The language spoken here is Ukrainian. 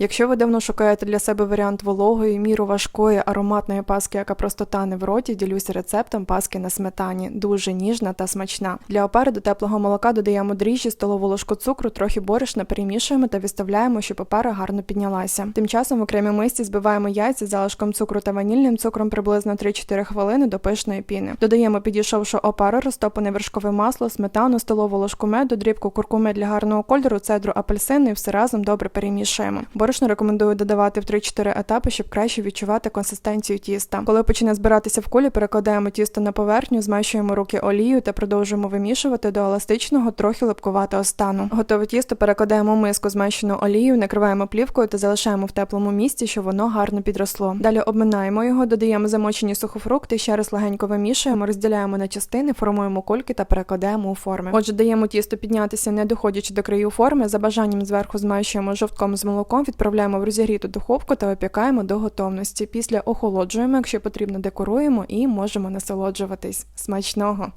Якщо ви давно шукаєте для себе варіант вологої, міру важкої, ароматної паски, яка просто тане в роті, ділюся рецептом паски на сметані. Дуже ніжна та смачна. Для опари до теплого молока додаємо дріжджі, столову ложку цукру, трохи борошна, перемішуємо та відставляємо, щоб опара гарно піднялася. Тим часом в окремій мисці збиваємо яйця з залишком цукру та ванільним цукром приблизно 3-4 хвилини до пишної піни. Додаємо підійшовши опару, розтоплене вершкове масло, сметану, столову ложку меду, дрібку куркуми для гарного кольору, цедру апельсину і все разом добре перемішуємо. Борошно рекомендую додавати в 3-4 етапи, щоб краще відчувати консистенцію тіста. Коли почне збиратися в кулі, перекладаємо тісто на поверхню, змащуємо руки олією та продовжуємо вимішувати до еластичного, трохи липкуватого стану. Готове тісто перекладаємо миску змащену олією, накриваємо плівкою та залишаємо в теплому місці, щоб воно гарно підросло. Далі обминаємо його, додаємо замочені сухофрукти, ще раз легенько вимішуємо, розділяємо на частини, формуємо кульки та перекладаємо у форми. Отже, даємо тісто піднятися, не доходячи до краю форми. За бажанням зверху змащуємо жовтком з молоком, відправляємо в розігріту духовку та випікаємо до готовності. Після охолоджуємо, якщо потрібно, декоруємо і можемо насолоджуватись. Смачного!